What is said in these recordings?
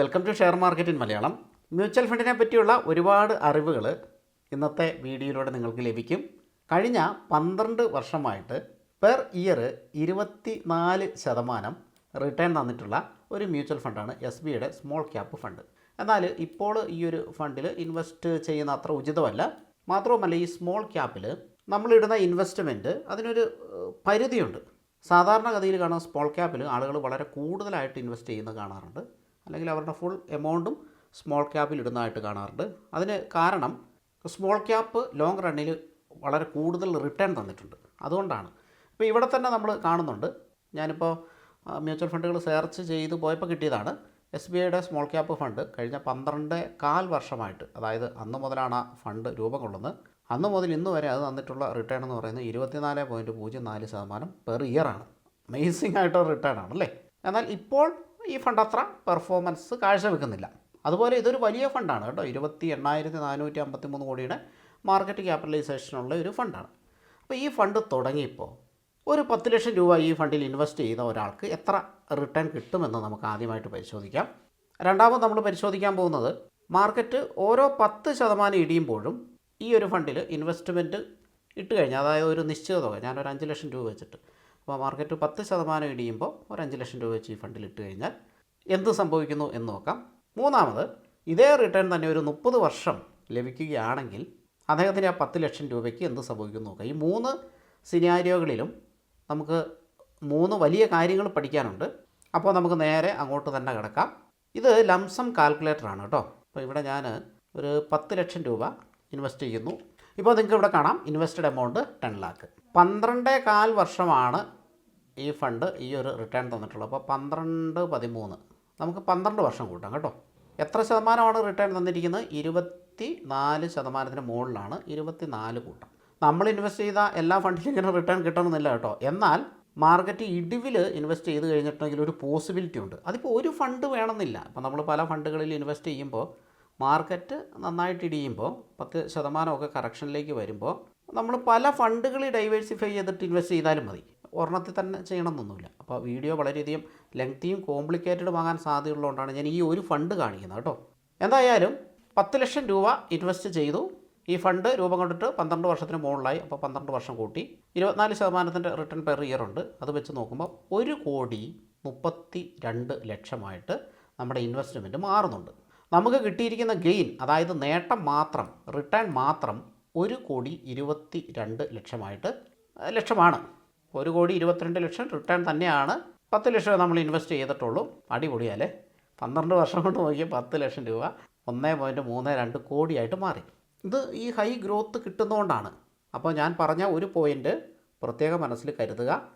Welcome to share market in Malayalam mutual ഫണ്ടിനെ പറ്റിയുള്ള ഒരുപാട് അറിവുകൾ ഇന്നത്തെ വീഡിയോയിലൂടെ നിങ്ങൾക്ക് ലഭിക്കും. കഴിഞ്ഞ പന്ത്രണ്ട് വർഷമായിട്ട് പെർ ഇയർ ഇരുപത്തി നാല് ശതമാനം റിട്ടേൺ തന്നിട്ടുള്ള ഒരു മ്യൂച്വൽ ഫണ്ടാണ് എസ് ബിയുടെ സ്മോൾ ക്യാപ്പ് ഫണ്ട് എന്നാൽ ഇപ്പോൾ ഈ ഒരു ഫണ്ടിൽ ഇൻവെസ്റ്റ് ചെയ്യുന്ന അത്ര ഉചിതമല്ല. മാത്രവുമല്ല ഈ സ്മോൾ ക്യാപ്പിൽ നമ്മളിടുന്ന ഇൻവെസ്റ്റ്മെന്റ് അതിനൊരു പരിധിയുണ്ട്. സാധാരണഗതിയിൽ കാണുന്ന സ്മോൾ ക്യാപ്പിൽ ആളുകൾ വളരെ കൂടുതലായിട്ട് ഇൻവെസ്റ്റ് ചെയ്യുന്നത് കാണാറുണ്ട്. അല്ലെങ്കിൽ അവരുടെ ഫുൾ എമൗണ്ടും സ്മോൾ ക്യാപ്പിൽ ഇടുന്നതായിട്ട് കാണാറുണ്ട്. അതിന് കാരണം സ്മോൾ ക്യാപ്പ് ലോങ് റണ്ണിൽ വളരെ കൂടുതൽ റിട്ടേൺ തന്നിട്ടുണ്ട്. അതുകൊണ്ടാണ്. ഇപ്പോൾ ഇവിടെ തന്നെ നമ്മൾ കാണുന്നുണ്ട്. ഞാനിപ്പോൾ മ്യൂച്വൽ ഫണ്ടുകൾ സെർച്ച് ചെയ്ത് പോയപ്പോൾ കിട്ടിയതാണ്. എസ് ബി ഐയുടെ സ്മോൾ ക്യാപ്പ് ഫണ്ട് കഴിഞ്ഞ പന്ത്രണ്ട് കാൽ വർഷമായിട്ട് അതായത് അന്ന് മുതലാണ് ആ ഫണ്ട് രൂപം കൊള്ളുന്നത്. അന്ന് മുതൽ ഇന്ന് വരെ അത് തന്നിട്ടുള്ള റിട്ടേൺ എന്ന് പറയുന്നത് ഇരുപത്തിനാല് പോയിന്റ് പൂജ്യം നാല് ശതമാനം പെർ ഇയർ ആണ്. അമേസിംഗ് ആയിട്ടുള്ള റിട്ടേൺ ആണല്ലേ? എന്നാൽ ഇപ്പോൾ ഈ ഫണ്ട് അത്ര പെർഫോമൻസ് കാഴ്ചവെക്കുന്നില്ല. അതുപോലെ ഇതൊരു വലിയ ഫണ്ടാണ് കേട്ടോ. ഇരുപത്തി എണ്ണായിരത്തി നാനൂറ്റി അമ്പത്തി മൂന്ന് കോടിയുടെ മാർക്കറ്റ് ക്യാപിറ്റലൈസേഷനുള്ള ഒരു ഫണ്ടാണ് അപ്പോൾ ഈ ഫണ്ട് തുടങ്ങിയപ്പോൾ ഒരു പത്ത് ലക്ഷം രൂപ ഈ ഫണ്ടിൽ ഇൻവെസ്റ്റ് ചെയ്ത ഒരാൾക്ക് എത്ര റിട്ടേൺ കിട്ടുമെന്ന് നമുക്ക് ആദ്യമായിട്ട് പരിശോധിക്കാം. രണ്ടാമത് നമ്മൾ പരിശോധിക്കാൻ പോകുന്നത് മാർക്കറ്റ് ഓരോ പത്ത് ശതമാനം ഇടിയുമ്പോഴും ഈ ഒരു ഫണ്ടിൽ ഇൻവെസ്റ്റ്മെന്റ് ഇട്ട് കഴിഞ്ഞാൽ അതായത് ഒരു നിശ്ചിത തുക ഞാനൊരു അഞ്ച് ലക്ഷം രൂപ വെച്ചിട്ട് അപ്പോൾ മാർക്കറ്റ് പത്ത് ശതമാനം ഇടിയുമ്പോൾ ഒരു അഞ്ച് ലക്ഷം രൂപ വെച്ച് ഈ ഫണ്ടിൽ ഇട്ട് കഴിഞ്ഞാൽ എന്ത് സംഭവിക്കുന്നു എന്ന് നോക്കാം. മൂന്നാമത് ഇതേ റിട്ടേൺ തന്നെ ഒരു മുപ്പത് വർഷം ലഭിക്കുകയാണെങ്കിൽ അദ്ദേഹത്തിന് ആ പത്ത് ലക്ഷം രൂപയ്ക്ക് എന്ത് സംഭവിക്കുന്നു നോക്കാം. ഈ മൂന്ന് സിനാരിയോകളിലും നമുക്ക് മൂന്ന് വലിയ കാര്യങ്ങൾ പഠിക്കാനുണ്ട്. അപ്പോൾ നമുക്ക് നേരെ അങ്ങോട്ട് തന്നെ കിടക്കാം. ഇത് ലംസം കാൽക്കുലേറ്ററാണ് കേട്ടോ. അപ്പോൾ ഇവിടെ ഞാൻ ഒരു പത്ത് ലക്ഷം രൂപ ഇൻവെസ്റ്റ് ചെയ്യുന്നു. ഇപ്പോൾ നിങ്ങൾക്ക് ഇവിടെ കാണാം ഇൻവെസ്റ്റഡ് എമൗണ്ട് ടെൻ ലാക്ക് പന്ത്രണ്ടേ കാൽ വർഷമാണ് ഈ ഫണ്ട് ഈ ഒരു റിട്ടേൺ തന്നിട്ടുള്ളൂ അപ്പോൾ പന്ത്രണ്ട് പതിമൂന്ന്. നമുക്ക് പന്ത്രണ്ട് വർഷം കൂട്ടാം കേട്ടോ. എത്ര ശതമാനമാണ് റിട്ടേൺ തന്നിരിക്കുന്നത്? ഇരുപത്തി നാല് ശതമാനത്തിന് മുകളിലാണ് ഇരുപത്തി നാല് കൂട്ടം. നമ്മൾ ഇൻവെസ്റ്റ് ചെയ്ത എല്ലാ ഫണ്ടിലും ഇങ്ങനെ റിട്ടേൺ കിട്ടണമെന്നില്ല കേട്ടോ. എന്നാൽ മാർക്കറ്റ് ഇടിവിൽ ഇൻവെസ്റ്റ് ചെയ്ത് കഴിഞ്ഞിട്ടുണ്ടെങ്കിൽ ഒരു പോസിബിലിറ്റി ഉണ്ട്. അതിപ്പോൾ ഒരു ഫണ്ട് വേണമെന്നില്ല. ഇപ്പോൾ നമ്മൾ പല ഫണ്ടുകളിൽ ഇൻവെസ്റ്റ് ചെയ്യുമ്പോൾ മാർക്കറ്റ് നന്നായിട്ട് ഇടിയുമ്പോൾ പത്ത് ശതമാനമൊക്കെ കറക്ഷനിലേക്ക് വരുമ്പോൾ നമ്മൾ പല ഫണ്ടുകളിൽ ഡൈവേഴ്സിഫൈ ചെയ്തിട്ട് ഇൻവെസ്റ്റ് ചെയ്താലും മതി. ഒരെണ്ണത്തിൽ തന്നെ ചെയ്യണമെന്നൊന്നുമില്ല. അപ്പോൾ വീഡിയോ വളരെയധികം ലെങ്തിയും കോംപ്ലിക്കേറ്റഡും ആകാൻ സാധ്യതയുള്ളതുകൊണ്ടാണ് ഞാൻ ഈ ഒരു ഫണ്ട് കാണിക്കുന്നത് കേട്ടോ. എന്തായാലും പത്ത് ലക്ഷം രൂപ ഇൻവെസ്റ്റ് ചെയ്തു. ഈ ഫണ്ട് രൂപം കൊണ്ടിട്ട് പന്ത്രണ്ട് വർഷത്തിന് മുകളിലായി. അപ്പോൾ പന്ത്രണ്ട് വർഷം കൂട്ടി. ഇരുപത്തിനാല് ശതമാനത്തിന്റെ റിട്ടേൺ പെർ ഇയർ ഉണ്ട്. അത് വെച്ച് നോക്കുമ്പോൾ ഒരു കോടി മുപ്പത്തി രണ്ട് ലക്ഷമായിട്ട് നമ്മുടെ ഇൻവെസ്റ്റ്മെന്റ് മാറുന്നുണ്ട്. നമുക്ക് കിട്ടിയിരിക്കുന്ന ഗെയിൻ അതായത് നേട്ടം മാത്രം റിട്ടേൺ മാത്രം ഒരു കോടി ഇരുപത്തി രണ്ട് ലക്ഷമായിട്ട് ലക്ഷമാണ്. ഒരു കോടി ഇരുപത്തിരണ്ട് ലക്ഷം റിട്ടേൺ തന്നെയാണ് പത്ത് ലക്ഷം നമ്മൾ ഇൻവെസ്റ്റ് ചെയ്തിട്ടുള്ളൂ. അടിപൊളിയല്ലേ? പന്ത്രണ്ട് വർഷം കൊണ്ട് നോക്കിയാൽ പത്ത് ലക്ഷം രൂപ. ഒന്നേ പോയിന്റ് മൂന്ന് രണ്ട് കോടിയായിട്ട് മാറി. ഇത് ഈ ഹൈ ഗ്രോത്ത് കിട്ടുന്നതുകൊണ്ടാണ്. അപ്പോൾ ഞാൻ പറഞ്ഞ ഒരു പോയിന്റ് പ്രത്യേകം മനസ്സിൽ കരുതുക.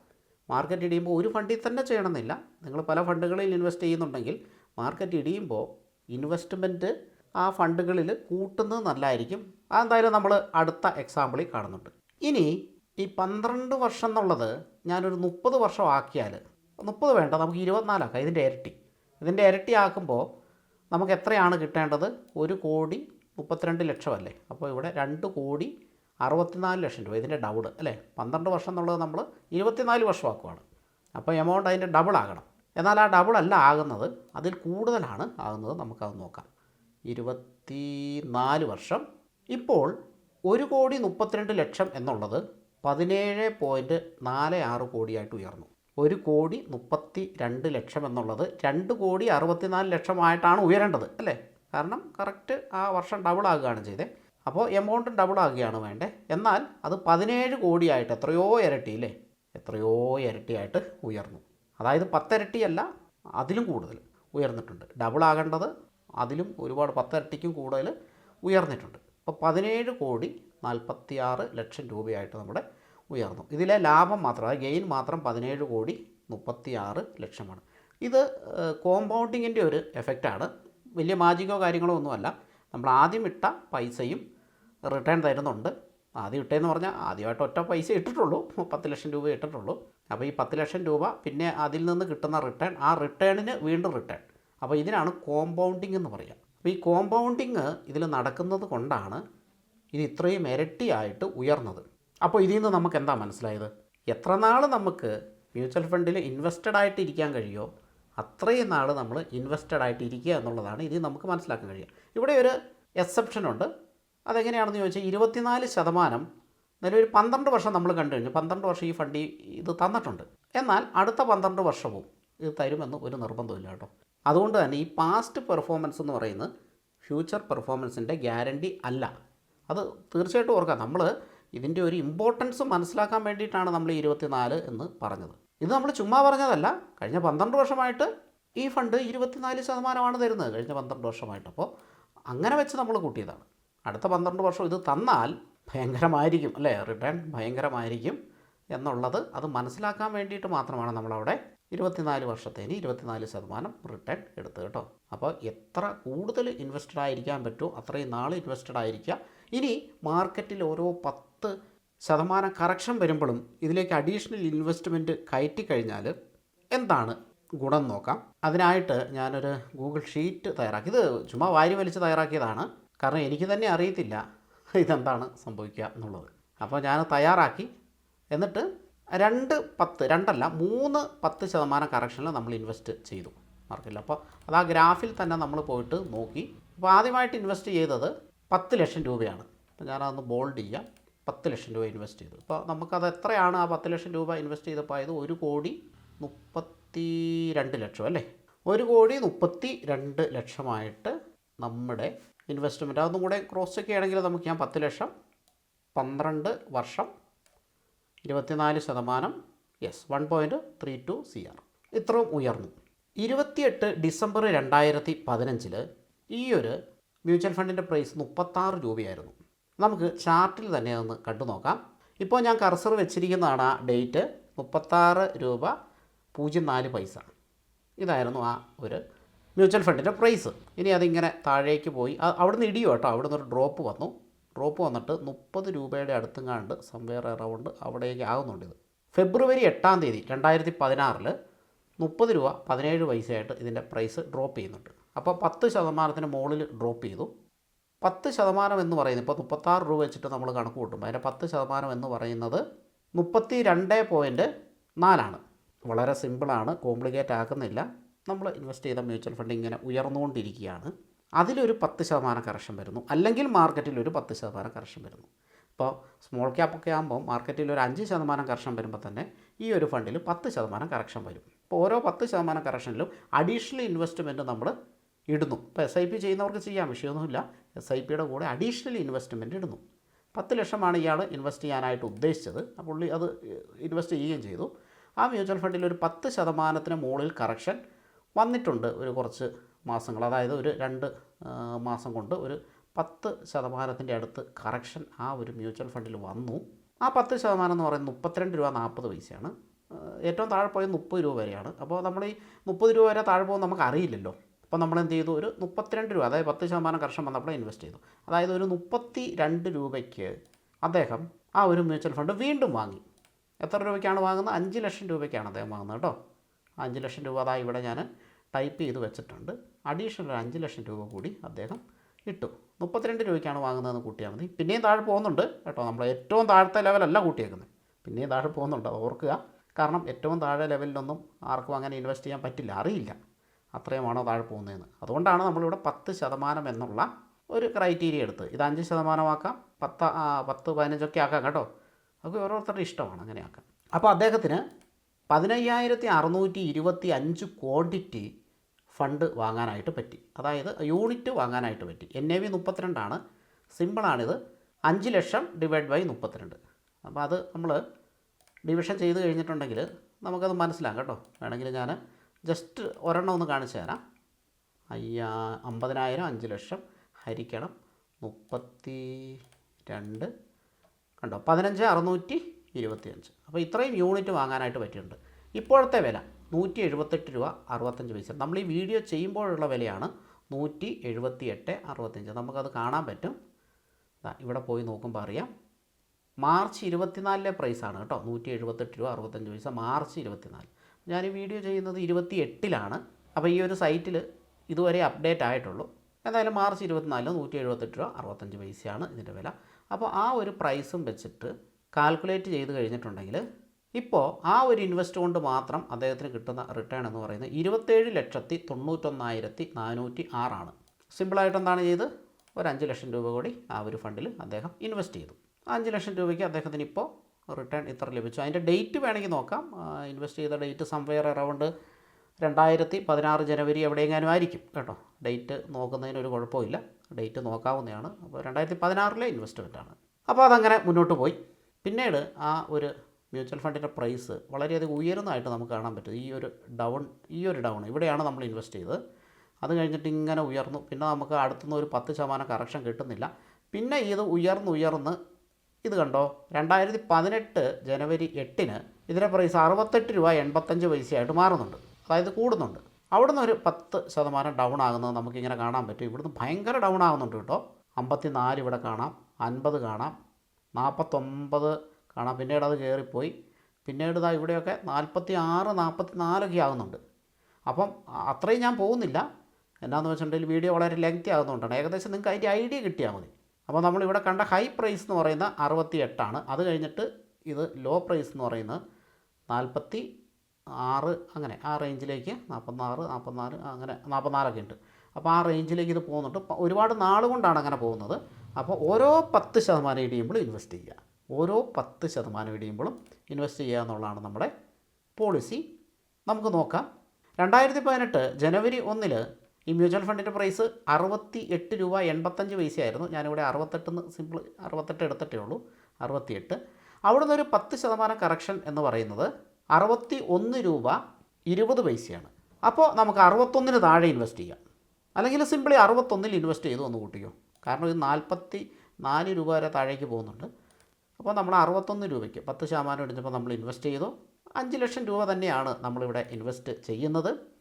മാർക്കറ്റ് ഇടിയുമ്പോൾ ഒരു ഫണ്ടിൽ തന്നെ ചെയ്യണമെന്നില്ല. നിങ്ങൾ പല ഫണ്ടുകളിൽ ഇൻവെസ്റ്റ് ചെയ്യുന്നുണ്ടെങ്കിൽ മാർക്കറ്റ് ഇടിയുമ്പോൾ ഇൻവെസ്റ്റ്മെന്റ് ആ ഫണ്ടുകളിൽ കൂട്ടുന്നത് നല്ലതായിരിക്കും. അതെന്തായാലും നമ്മൾ അടുത്ത എക്സാമ്പിളിൽ കാണുന്നുണ്ട്. ഇനി ഈ പന്ത്രണ്ട് വർഷം എന്നുള്ളത് ഞാനൊരു മുപ്പത് വർഷം ആക്കിയാൽ മുപ്പത് വേണ്ട നമുക്ക് ഇരുപത്തിനാലാക്കാം. ഇതിന്റെ ഇരട്ടി. ഇതിന്റെ ഇരട്ടി ആക്കുമ്പോൾ നമുക്ക് എത്രയാണ് കിട്ടേണ്ടത്? ഒരു കോടി മുപ്പത്തിരണ്ട് ലക്ഷമല്ലേ? അപ്പോൾ ഇവിടെ രണ്ട് കോടി അറുപത്തിനാല് ലക്ഷം രൂപ. ഇതിന്റെ ഡബിൾ അല്ലേ? പന്ത്രണ്ട് വർഷം എന്നുള്ളത് നമ്മൾ ഇരുപത്തിനാല് വർഷമാക്കുവാണ്. അപ്പോൾ എമൗണ്ട് അതിന്റെ ഡബിൾ ആകണം. എന്നാൽ ആ ഡബിൾ അല്ല ആകുന്നത്. അതിൽ കൂടുതലാണ് ആകുന്നത്. നമുക്കത് നോക്കാം. ഇരുപത്തി നാല് വർഷം. ഇപ്പോൾ ഒരു കോടി മുപ്പത്തിരണ്ട് ലക്ഷം എന്നുള്ളത് പതിനേഴ് പോയിന്റ് നാല് ആറ് കോടിയായിട്ട് ഉയർന്നു. ഒരു കോടി മുപ്പത്തി രണ്ട് ലക്ഷം എന്നുള്ളത് രണ്ട് കോടി അറുപത്തിനാല് ലക്ഷമായിട്ടാണ് ഉയരേണ്ടത് അല്ലേ? കാരണം കറക്റ്റ് ആ വർഷം ഡബിൾ ആകുകയാണ് ചെയ്തത് അപ്പോൾ എമൗണ്ട് ഡബിൾ ആകുകയാണ് വേണ്ടത് എന്നാൽ അത് പതിനേഴ് കോടിയായിട്ട് എത്രയോ ഇരട്ടി അല്ലേ? എത്രയോ ഇരട്ടിയായിട്ട് ഉയർന്നു. അതായത് പത്തിരട്ടിയല്ല അതിലും കൂടുതൽ ഉയർന്നിട്ടുണ്ട്. ഡബിൾ ആകേണ്ടത് അതിലും ഒരുപാട് പത്തിരട്ടിക്കും കൂടുതൽ ഉയർന്നിട്ടുണ്ട്. അപ്പോൾ പതിനേഴ് കോടി നാൽപ്പത്തി ആറ് ലക്ഷം രൂപയായിട്ട് നമ്മുടെ ഉയർന്നു. ഇതിലെ ലാഭം മാത്രം അതായത് ഗെയിൻ മാത്രം പതിനേഴ് കോടി മുപ്പത്തി ആറ് ലക്ഷമാണ്. ഇത് കോമ്പൗണ്ടിങ്ങിന്റെ ഒരു എഫക്റ്റാണ് വലിയ മാജിക്കോ കാര്യങ്ങളോ ഒന്നുമല്ല. നമ്മൾ ആദ്യം ഇട്ട പൈസയും റിട്ടേൺ തരുന്നുണ്ട്. ആദ്യം ഇട്ടേന്ന് പറഞ്ഞാൽ ആദ്യമായിട്ട് ഒറ്റ പൈസ ഇട്ടിട്ടുള്ളൂ. പത്ത് ലക്ഷം രൂപ ഇട്ടിട്ടുള്ളൂ. അപ്പോൾ ഈ പത്ത് ലക്ഷം രൂപ പിന്നെ അതിൽ നിന്ന് കിട്ടുന്ന റിട്ടേൺ ആ റിട്ടേണിന് വീണ്ടും റിട്ടേൺ അപ്പോൾ ഇതിനാണ് കോമ്പൗണ്ടിങ് എന്ന് പറയുക. അപ്പോൾ ഈ കോമ്പൗണ്ടിങ് ഇതിൽ നടക്കുന്നത് കൊണ്ടാണ് ഇത് ഇത്രയും ഇരട്ടിയായിട്ട് ഉയർന്നത്. അപ്പോൾ ഇതിൽ നിന്ന് നമുക്ക് എന്താ മനസ്സിലായത്? എത്ര നാൾ നമുക്ക് മ്യൂച്വൽ ഫണ്ടിൽ ഇൻവെസ്റ്റഡ് ആയിട്ട് ഇരിക്കാൻ കഴിയുമോ അത്രയും നാൾ നമ്മൾ ഇൻവെസ്റ്റഡ് ആയിട്ട് ഇരിക്കുക എന്നുള്ളതാണ് ഇതിൽ നമുക്ക് മനസ്സിലാക്കാൻ കഴിയുക. ഇവിടെ ഒരു എക്സെപ്ഷൻ ഉണ്ട്. അതെങ്ങനെയാണെന്ന് ചോദിച്ചാൽ ഇരുപത്തിനാല് ശതമാനം നിലവിൽ പന്ത്രണ്ട് വർഷം നമ്മൾ കണ്ടു കഴിഞ്ഞു. പന്ത്രണ്ട് വർഷം ഈ ഫണ്ട് ഇത് തന്നിട്ടുണ്ട്. എന്നാൽ അടുത്ത പന്ത്രണ്ട് വർഷവും ഇത് തരുമെന്ന് ഒരു നിർബന്ധമില്ല കേട്ടോ. അതുകൊണ്ട് തന്നെ ഈ പാസ്റ്റ് പെർഫോമൻസ് എന്ന് പറയുന്നത് ഫ്യൂച്ചർ പെർഫോമൻസിന്റെ ഗ്യാരണ്ടി അല്ല. അത് തീർച്ചയായിട്ടും ഓർക്കാം നമ്മൾ ഇതിന്റെ ഒരു ഇമ്പോർട്ടൻസ് മനസ്സിലാക്കാൻ വേണ്ടിയിട്ടാണ് നമ്മൾ ഈ ഇരുപത്തിനാല് എന്ന് പറഞ്ഞത്. ഇത് നമ്മൾ ചുമ്മാ പറഞ്ഞതല്ല. കഴിഞ്ഞ പന്ത്രണ്ട് വർഷമായിട്ട് ഈ ഫണ്ട് ഇരുപത്തിനാല് ശതമാനമാണ് തരുന്നത് കഴിഞ്ഞ പന്ത്രണ്ട് വർഷമായിട്ട്. അപ്പോൾ അങ്ങനെ വെച്ച് നമ്മൾ കൂട്ടിയതാണ്. അടുത്ത പന്ത്രണ്ട് വർഷം ഇത് തന്നാൽ ഭയങ്കരമായിരിക്കും അല്ലേ? റിട്ടേൺ ഭയങ്കരമായിരിക്കും എന്നുള്ളത് അത് മനസ്സിലാക്കാൻ വേണ്ടിയിട്ട് മാത്രമാണ് നമ്മളവിടെ ഇരുപത്തിനാല് വർഷത്തേന് ഇരുപത്തിനാല് ശതമാനം റിട്ടേൺ എടുത്ത് കേട്ടോ. അപ്പോൾ എത്ര കൂടുതൽ ഇൻവെസ്റ്റഡ് ആയിരിക്കാൻ പറ്റുമോ അത്രയും നാൾ ഇൻവെസ്റ്റഡ് ആയിരിക്കുക ഇനി മാർക്കറ്റിൽ ഓരോ പത്ത് ശതമാനം കറക്ഷൻ വരുമ്പോഴും ഇതിലേക്ക് അഡീഷണൽ ഇൻവെസ്റ്റ്മെന്റ് കയറ്റി കഴിഞ്ഞാൽ എന്താണ് ഗുണം നോക്കാം. അതിനായിട്ട് ഞാനൊരു ഗൂഗിൾ ഷീറ്റ് തയ്യാറാക്കി. ഇത് ചുമ്മാ വാരി വലിച്ച് തയ്യാറാക്കിയതാണ്. കാരണം എനിക്ക് തന്നെ അറിയത്തില്ല ഇതെന്താണ് സംഭവിക്കുക എന്നുള്ളത്. അപ്പോൾ ഞാൻ തയ്യാറാക്കി. എന്നിട്ട് രണ്ട് പത്ത് രണ്ടല്ല മൂന്ന് പത്ത് ശതമാനം കറക്ഷനിൽ നമ്മൾ ഇൻവെസ്റ്റ് ചെയ്തു മാർക്കറ്റിൽ അപ്പോൾ അത് ആ ഗ്രാഫിൽ തന്നെ നമ്മൾ പോയിട്ട് നോക്കി. അപ്പോൾ ആദ്യമായിട്ട് ഇൻവെസ്റ്റ് ചെയ്തത് പത്ത് ലക്ഷം രൂപയാണ്. അപ്പോൾ ഞാനതൊന്ന് ബോൾഡ് ചെയ്യാം. പത്ത് ലക്ഷം രൂപ ഇൻവെസ്റ്റ് ചെയ്തു. അപ്പോൾ നമുക്കത് എത്രയാണ് ആ പത്ത് ലക്ഷം രൂപ ഇൻവെസ്റ്റ് ചെയ്തപ്പോൾ ആയത് ഒരു കോടി മുപ്പത്തി രണ്ട് ലക്ഷം അല്ലേ? ഒരു കോടി മുപ്പത്തി രണ്ട് ലക്ഷമായിട്ട് നമ്മുടെ ഇൻവെസ്റ്റ്മെന്റ് അതൊന്നും കൂടെ ക്രോസ് ചെക്ക് ചെയ്യണമെങ്കിൽ നമുക്ക് ഞാൻ പത്ത് ലക്ഷം പന്ത്രണ്ട് വർഷം ഇരുപത്തിനാല് ശതമാനം yes one point three two C R ഇത്രയും ഉയർന്നു. ഇരുപത്തിയെട്ട് ഡിസംബർ രണ്ടായിരത്തി പതിനഞ്ചിൽ ഈ ഒരു മ്യൂച്വൽ ഫണ്ടിന്റെ പ്രൈസ് മുപ്പത്താറ് രൂപയായിരുന്നു. നമുക്ക് ചാർട്ടിൽ തന്നെ ഒന്ന് കണ്ടു നോക്കാം. ഇപ്പോൾ ഞാൻ കർസർ വെച്ചിരിക്കുന്നതാണ് ആ ഡേറ്റ്. മുപ്പത്താറ് രൂപ പൂജ്യം നാല് പൈസ. ഇതായിരുന്നു ആ ഒരു മ്യൂച്വൽ ഫണ്ടിന്റെ പ്രൈസ്. ഇനി അതിങ്ങനെ താഴേക്ക് പോയി. അവിടുന്ന് ഇടിയോ കേട്ടോ? അവിടുന്ന് ഒരു ഡ്രോപ്പ് വന്നു. ഡ്രോപ്പ് വന്നിട്ട് മുപ്പത് രൂപയുടെ അടുത്തുങ്ങാണ്ട് സംവെയർ അറൗണ്ട് അവിടേക്ക് ആകുന്നുണ്ട് ഇത്. ഫെബ്രുവരി എട്ടാം തീയതി രണ്ടായിരത്തി പതിനാറിൽ മുപ്പത് രൂപ പതിനേഴ് പൈസയായിട്ട് ഇതിന്റെ പ്രൈസ് ഡ്രോപ്പ് ചെയ്യുന്നുണ്ട്. അപ്പോൾ പത്ത് ശതമാനത്തിന് മുകളിൽ ഡ്രോപ്പ് ചെയ്തു. പത്ത് ശതമാനം എന്ന് പറയുന്നത് ഇപ്പോൾ മുപ്പത്താറ് രൂപ വെച്ചിട്ട് നമ്മൾ കണക്ക് കൂട്ടുമ്പോൾ അതിന്റെ പത്ത് ശതമാനം എന്ന് പറയുന്നത് മുപ്പത്തി രണ്ട് പോയിന്റ് നാലാണ്. വളരെ സിമ്പിളാണ് കോംപ്ലിക്കേറ്റ് ആക്കുന്നില്ല. നമ്മൾ ഇൻവെസ്റ്റ് ചെയ്ത മ്യൂച്വൽ ഫണ്ട് ഇങ്ങനെ ഉയർന്നുകൊണ്ടിരിക്കുകയാണ്. അതിലൊരു പത്ത് ശതമാനം കറക്ഷൻ വരുന്നു. അല്ലെങ്കിൽ മാർക്കറ്റിൽ ഒരു പത്ത് ശതമാനം കറക്ഷൻ വരുന്നു. ഇപ്പോൾ സ്മോൾ ക്യാപ്പൊക്കെ ആകുമ്പോൾ മാർക്കറ്റിൽ ഒരു അഞ്ച് ശതമാനം കറക്ഷൻ വരുമ്പോൾ തന്നെ ഈ ഒരു ഫണ്ടിൽ പത്ത് ശതമാനം കറക്ഷൻ വരും. അപ്പോൾ ഓരോ പത്ത് ശതമാനം കറക്ഷനിലും അഡീഷണൽ ഇൻവെസ്റ്റ്മെന്റ് നമ്മൾ ഇടുന്നു. ഇപ്പോൾ എസ് ഐ പി ചെയ്യുന്നവർക്ക് ചെയ്യാം വിഷയമൊന്നുമില്ല. എസ് ഐ പിയുടെ കൂടെ അഡീഷണൽ ഇൻവെസ്റ്റ്മെന്റ് ഇടുന്നു. പത്ത് ലക്ഷമാണ് ഇയാൾ ഇൻവെസ്റ്റ് ചെയ്യാനായിട്ട് ഉദ്ദേശിച്ചത്. അപ്പോൾ പുള്ളി അത് ഇൻവെസ്റ്റ് ചെയ്യുകയും ചെയ്തു. ആ മ്യൂച്വൽ ഫണ്ടിൽ ഒരു പത്ത് ശതമാനത്തിന് മുകളിൽ കറക്ഷൻ വന്നിട്ടുണ്ട് ഒരു കുറച്ച് മാസങ്ങൾ. അതായത് ഒരു രണ്ട് മാസം കൊണ്ട് ഒരു പത്ത് ശതമാനത്തിന്റെ അടുത്ത് കറക്ഷൻ ആ ഒരു മ്യൂച്വൽ ഫണ്ടിൽ വന്നു. ആ പത്ത് ശതമാനം എന്ന് പറയുന്നത് മുപ്പത്തിരണ്ട് രൂപ നാൽപ്പത് പൈസയാണ്. ഏറ്റവും താഴെ പോയത് മുപ്പത് രൂപ വരെയാണ്. അപ്പോൾ നമ്മൾ ഈ മുപ്പത് രൂപ വരെ താഴെ പോകുമ്പോൾ നമുക്ക് അറിയില്ലല്ലോ അപ്പോൾ നമ്മൾ എന്ത് ചെയ്തു ഒരു മുപ്പത്തിരണ്ട് രൂപ അതായത് പത്ത് ശതമാനം കർഷം വന്നപ്പോൾ ഇൻവെസ്റ്റ് ചെയ്തു. അതായത് ഒരു മുപ്പത്തി രണ്ട് രൂപയ്ക്ക് അദ്ദേഹം ആ ഒരു മ്യൂച്വൽ ഫണ്ട് വീണ്ടും വാങ്ങി. എത്ര രൂപയ്ക്കാണ് വാങ്ങുന്നത്? അഞ്ച് ലക്ഷം രൂപയ്ക്കാണ് അദ്ദേഹം വാങ്ങുന്നത് കേട്ടോ. അഞ്ച് ലക്ഷം രൂപ അതാ ഇവിടെ ഞാൻ ടൈപ്പ് ചെയ്ത് വെച്ചിട്ടുണ്ട്. അഡീഷണൽ ഒരു അഞ്ച് ലക്ഷം രൂപ കൂടി അദ്ദേഹം ഇട്ടു. മുപ്പത്തിരണ്ട് രൂപയ്ക്കാണ് വാങ്ങുന്നതെന്ന് കൂട്ടിയാൽ മതി. പിന്നെയും താഴെ പോകുന്നുണ്ട് കേട്ടോ. നമ്മൾ ഏറ്റവും താഴത്തെ ലെവലല്ല കൂട്ടിയേക്കുന്നത്. പിന്നെയും താഴെ പോകുന്നുണ്ട്. അത് ഓർക്കുക. കാരണം ഏറ്റവും താഴെ ലെവലിലൊന്നും ആർക്കും അങ്ങനെ ഇൻവെസ്റ്റ് ചെയ്യാൻ പറ്റില്ല. അറിയില്ല. അത്രയുമാണോ താഴെ പോകുന്നതെന്ന്. അതുകൊണ്ടാണ് നമ്മളിവിടെ പത്ത് ശതമാനം എന്നുള്ള ഒരു ക്രൈറ്റീരിയ എടുത്ത് ഇത് അഞ്ച് ശതമാനമാക്കാം പത്ത് പത്ത് പതിനഞ്ചൊക്കെ ആക്കാം കേട്ടോ. അതൊക്കെ ഓരോരുത്തരുടെ ഇഷ്ടമാണ് അങ്ങനെ ആക്കാം അപ്പോൾ അദ്ദേഹത്തിന് പതിനയ്യായിരത്തി അറുന്നൂറ്റി ഇരുപത്തി അഞ്ച് ക്വാണ്ടിറ്റി ഫണ്ട് വാങ്ങാനായിട്ട് പറ്റി. അതായത് യൂണിറ്റ് വാങ്ങാനായിട്ട് പറ്റി. എൻ എ വി മുപ്പത്തിരണ്ടാണ്. സിമ്പിളാണിത് അഞ്ച് ലക്ഷം ഡിവൈഡ് ബൈ മുപ്പത്തിരണ്ട്. അപ്പോൾ അത് നമ്മൾ ഡിവിഷൻ ചെയ്ത് കഴിഞ്ഞിട്ടുണ്ടെങ്കിൽ നമുക്കത് മനസ്സിലാക്കാം കേട്ടോ. വേണമെങ്കിൽ ഞാൻ ജസ്റ്റ് ഒരെണ്ണം ഒന്ന് കാണിച്ചു തരാം. അയ്യാ അമ്പതിനായിരം അഞ്ച് ലക്ഷം ഹരിക്കണം മുപ്പത്തി രണ്ട് കണ്ടോ? പതിനഞ്ച് അറുന്നൂറ്റി ഇരുപത്തിയഞ്ച്. അപ്പോൾ ഇത്രയും യൂണിറ്റ് വാങ്ങാനായിട്ട് പറ്റിയിട്ടുണ്ട്. ഇപ്പോഴത്തെ വില നൂറ്റി എഴുപത്തെട്ട് രൂപ അറുപത്തഞ്ച് പൈസ. നമ്മൾ ഈ വീഡിയോ ചെയ്യുമ്പോഴുള്ള വിലയാണ് നൂറ്റി എഴുപത്തി എട്ട് അറുപത്തഞ്ച് നമുക്കത് കാണാൻ പറ്റും. ഇവിടെ പോയി നോക്കുമ്പോൾ അറിയാം. മാർച്ച് ഇരുപത്തിനാലിലെ പ്രൈസാണ് കേട്ടോ. നൂറ്റി എഴുപത്തെട്ട് രൂപ അറുപത്തഞ്ച് പൈസ. മാർച്ച് ഇരുപത്തിനാല്. ഞാൻ ഈ വീഡിയോ ചെയ്യുന്നത് ഇരുപത്തി എട്ടിലാണ് അപ്പോൾ ഈ ഒരു സൈറ്റിൽ ഇതുവരെ അപ്ഡേറ്റ് ആയിട്ടുള്ളൂ. എന്തായാലും മാർച്ച് ഇരുപത്തിനാലിന് നൂറ്റി എഴുപത്തെട്ട് രൂപ അറുപത്തഞ്ച് പൈസയാണ് ഇതിന്റെ വില. അപ്പോൾ ആ ഒരു പ്രൈസും വെച്ചിട്ട് കാൽക്കുലേറ്റ് ചെയ്ത് കഴിഞ്ഞിട്ടുണ്ടെങ്കിൽ ഇപ്പോൾ ആ ഒരു ഇൻവെസ്റ്റ് കൊണ്ട് മാത്രം അദ്ദേഹത്തിന് കിട്ടുന്ന റിട്ടേൺ എന്ന് പറയുന്നത് ഇരുപത്തേഴ് ലക്ഷത്തി തൊണ്ണൂറ്റൊന്നായിരത്തി നാനൂറ്റി ആറാണ് സിമ്പിളായിട്ട് എന്താണ് ചെയ്ത്? ഒരു അഞ്ച് ലക്ഷം രൂപ കൂടി ആ ഒരു ഫണ്ടിൽ അദ്ദേഹം ഇൻവെസ്റ്റ് ചെയ്തു. അഞ്ച് ലക്ഷം രൂപയ്ക്ക് അദ്ദേഹത്തിന് ഇപ്പോൾ റിട്ടേൺ ഇത്ര ലഭിച്ചു. അതിന്റെ ഡേറ്റ് വേണമെങ്കിൽ നോക്കാം. ഇൻവെസ്റ്റ് ചെയ്ത ഡേറ്റ് സംവെയർ അറൗണ്ട് രണ്ടായിരത്തി പതിനാറ് ജനുവരി എവിടെയെങ്കിലും ആയിരിക്കും കേട്ടോ. ഡേറ്റ് നോക്കുന്നതിന് ഒരു കുഴപ്പമില്ല. ഡേറ്റ് നോക്കാവുന്നതാണ്. അപ്പോൾ രണ്ടായിരത്തി പതിനാറിലെ ഇൻവെസ്റ്റ്മെന്റാണ് അപ്പോൾ അതങ്ങനെ മുന്നോട്ട് പോയി. പിന്നീട് ആ ഒരു മ്യൂച്വൽ ഫണ്ടിന്റെ പ്രൈസ് വളരെയധികം ഉയരുന്നതായിട്ട് നമുക്ക് കാണാൻ പറ്റും. ഈ ഒരു ഡൗൺ ഈ ഒരു ഡൗൺ ഇവിടെയാണ് നമ്മൾ ഇൻവെസ്റ്റ് ചെയ്തത്. അത് കഴിഞ്ഞിട്ട് ഇങ്ങനെ ഉയർന്നു. പിന്നെ നമുക്ക് അടുത്തുനിന്ന് ഒരു പത്ത് ശതമാനം കറക്ഷൻ കിട്ടുന്നില്ല. പിന്നെ ഇത് ഉയർന്ന് ഉയർന്ന് ഇത് കണ്ടോ? രണ്ടായിരത്തി പതിനെട്ട് ജനുവരി എട്ടിന് ഇതിന്റെ പ്രൈസ് അറുപത്തെട്ട് രൂപ എൺപത്തഞ്ച് പൈസയായിട്ട് മാറുന്നുണ്ട്. അതായത് കൂടുന്നുണ്ട്. അവിടുന്ന് ഒരു പത്ത് ശതമാനം ഡൗൺ ആകുന്നത് നമുക്കിങ്ങനെ കാണാൻ പറ്റും. ഇവിടുന്ന് ഭയങ്കര ഡൗൺ ആകുന്നുണ്ട് കേട്ടോ. അമ്പത്തി നാല് ഇവിടെ കാണാം അൻപത് കാണാം നാൽപ്പത്തൊമ്പത് കാണാം. പിന്നീട് അത് കയറിപ്പോയി. പിന്നീട് ഇതാ ഇവിടെയൊക്കെ നാൽപ്പത്തി ആറ് നാൽപ്പത്തി നാലൊക്കെ ആകുന്നുണ്ട്. അപ്പം അത്രയും ഞാൻ പോകുന്നില്ല. എന്നാന്ന് വെച്ചിട്ടുണ്ടെങ്കിൽ വീഡിയോ വളരെ ലെങ്തി ആകുന്നതുകൊണ്ടാണ്. ഏകദേശം നിങ്ങൾക്ക് അതിന്റെ ഐഡിയ കിട്ടിയാൽ മതി. അപ്പോൾ നമ്മളിവിടെ കണ്ട ഹൈ പ്രൈസ് എന്ന് പറയുന്ന അറുപത്തി എട്ടാണ് അത് കഴിഞ്ഞിട്ട് ഇത് ലോ പ്രൈസ് എന്ന് പറയുന്നത് നാൽപ്പത്തി ആറ് അങ്ങനെ ആ റേഞ്ചിലേക്ക് നാൽപ്പത്തിനാറ് നാൽപ്പത്തിനാല് അങ്ങനെ നാൽപ്പത്തിനാലൊക്കെ ഉണ്ട്. അപ്പോൾ ആ റേഞ്ചിലേക്ക് ഇത് പോകുന്നുണ്ട്. ഒരുപാട് നാൾ കൊണ്ടാണ് അങ്ങനെ പോകുന്നത്. അപ്പോൾ ഓരോ പത്ത് ശതമാനം ഇടിയുമ്പോഴും ഇൻവെസ്റ്റ് ചെയ്യുക. ഓരോ പത്ത് ശതമാനം ഇടിയുമ്പോഴും ഇൻവെസ്റ്റ് ചെയ്യുക എന്നുള്ളതാണ് നമ്മുടെ പോളിസി നമുക്ക് നോക്കാം. രണ്ടായിരത്തി പതിനെട്ട് ജനുവരി ഒന്നിൽ ഈ മ്യൂച്വൽ ഫണ്ടിന്റെ പ്രൈസ് അറുപത്തി എട്ട് രൂപ എൺപത്തഞ്ച് പൈസയായിരുന്നു. ഞാനിവിടെ അറുപത്തെട്ടെന്ന് സിമ്പിൾ അറുപത്തെട്ട് എടുത്തിട്ടേ ഉള്ളൂ. അറുപത്തിയെട്ട്. അവിടുന്ന് ഒരു പത്ത് ശതമാനം കറക്ഷൻ എന്ന് പറയുന്നത് അറുപത്തി ഒന്ന് രൂപ ഇരുപത് പൈസയാണ്. അപ്പോൾ നമുക്ക് അറുപത്തൊന്നിന് താഴെ ഇൻവെസ്റ്റ് ചെയ്യാം. അല്ലെങ്കിൽ സിമ്പിളി അറുപത്തൊന്നിൽ ഇൻവെസ്റ്റ് ചെയ്തു ഒന്ന് കൂട്ടിക്കോ. കാരണം ഇത് നാൽപ്പത്തി നാല് രൂപ വരെ താഴേക്ക് പോകുന്നുണ്ട്. അപ്പോൾ നമ്മൾ അറുപത്തൊന്ന് രൂപയ്ക്ക് പത്ത് ശതമാനം എടുത്തപ്പോൾ നമ്മൾ ഇൻവെസ്റ്റ് ചെയ്തു. അഞ്ച് ലക്ഷം രൂപ തന്നെയാണ് നമ്മളിവിടെ ഇൻവെസ്റ്റ് ചെയ്യുന്നത്.